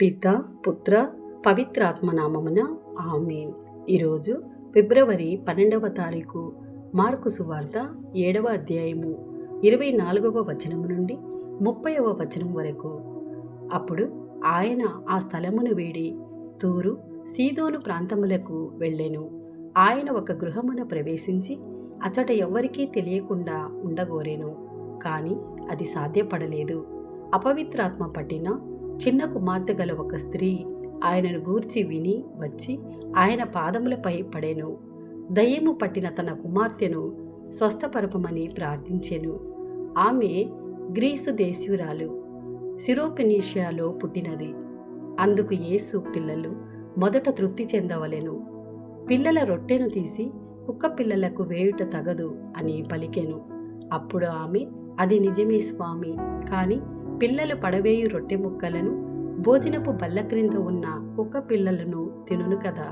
పిత పుత్ర పవిత్రాత్మనామమున ఆమెన్. ఈరోజు ఫిబ్రవరి పన్నెండవ తారీఖు మార్కు సువార్త ఏడవ అధ్యాయము ఇరవై నాలుగవ వచనము నుండి ముప్పైవ వచనం వరకు. అప్పుడు ఆయన ఆ స్థలమును వేడి తూరు సీదోను ప్రాంతములకు వెళ్ళెను. ఆయన ఒక గృహమున ప్రవేశించి అచట ఎవ్వరికీ తెలియకుండా ఉండగోరేను కానీ అది సాధ్యపడలేదు. అపవిత్రాత్మ పట్టిన చిన్న కుమార్తె గల ఒక స్త్రీ ఆయనను గూర్చి విని వచ్చి ఆయన పాదములపై పడెను. దయ్యము పట్టిన తన కుమార్తెను స్వస్థపరపమని ప్రార్థించెను. ఆమె గ్రీసు దేశీయురాలు సిరోపెనీషియాలో పుట్టినది. అందుకు యేసు పిల్లలు మొదట తృప్తి చెందవలెను. పిల్లల రొట్టెను తీసి కుక్క పిల్లలకు వేయుట తగదు అని పలికెను. అప్పుడు ఆమె అది నిజమే స్వామి కానీ పిల్లలు పడవేయు రొట్టె ముక్కలను భోజనపు బల్ల క్రింద ఉన్న కుక్క పిల్లలను తినును కదా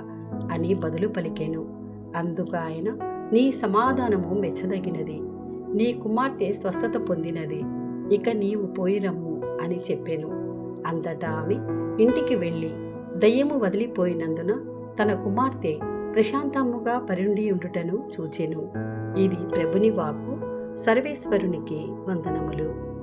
అని బదులు పలికాను. అందుకు ఆయన నీ సమాధానము మెచ్చదగినది. నీ కుమార్తె స్వస్థత పొందినది. ఇక నీవు పోయిరమ్ము అని చెప్పెను. అంతటా ఆమె ఇంటికి వెళ్ళి దయ్యము వదిలిపోయినందున తన కుమార్తె ప్రశాంతముగా పరుండి ఉండుటను చూచెను. ఇది ప్రభుని వాక్కు సర్వేశ్వరునికి వందనములు.